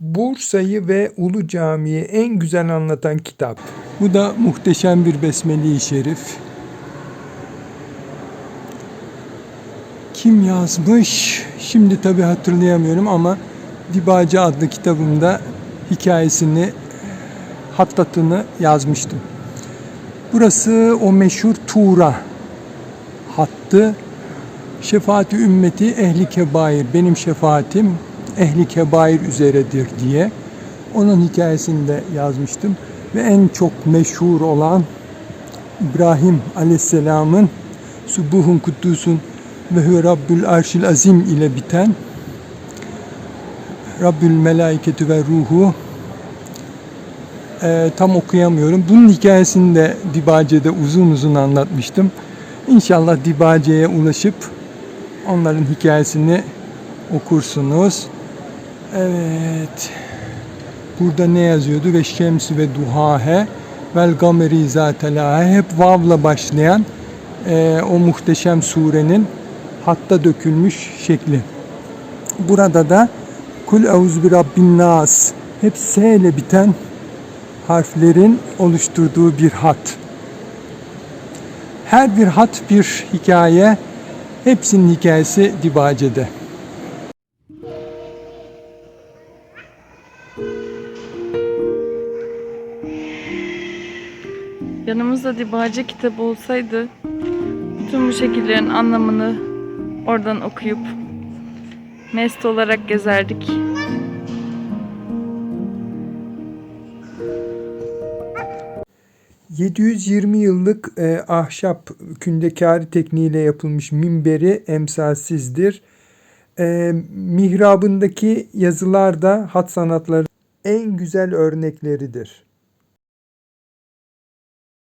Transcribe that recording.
Bursa'yı ve Ulu Cami'yi en güzel anlatan kitap. Bu da muhteşem bir Besmele-i Şerif. Kim yazmış? Şimdi tabi hatırlayamıyorum ama Dibacı adlı kitabımda hikayesini, hattatını yazmıştım. Burası o meşhur Tuğra hattı. Şefaati ümmeti ehli kebair, benim şefaatim ehli kebair üzeredir diye. Onun hikayesini de yazmıştım. Ve en çok meşhur olan İbrahim Aleyhisselam'ın Subuhun Kuddusun ve Hüve Rabbül Arşil Azim ile biten Rabbül Melaiketü ve Ruhu Ee, tam okuyamıyorum. Bunun hikayesini de Dibace'de uzun uzun anlatmıştım. İnşallah Dibace'ye ulaşıp onların hikayesini okursunuz. Evet. Burada ne yazıyordu? Ve şemsi ve duhahe vel gameri zatelahe hep vavla başlayan e, o muhteşem surenin hatta dökülmüş şekli. Burada da kul euz bi rabbin nas hep S ile biten harflerin oluşturduğu bir hat. Her bir hat bir hikaye, hepsinin hikayesi Dibace'de. Yanımızda Dibace kitabı olsaydı bütün bu şekillerin anlamını oradan okuyup mest olarak gezerdik. ...720 yıllık e, ahşap kündekari tekniğiyle yapılmış minberi emsalsizdir. E, mihrabındaki yazılar da hat sanatları en güzel örnekleridir.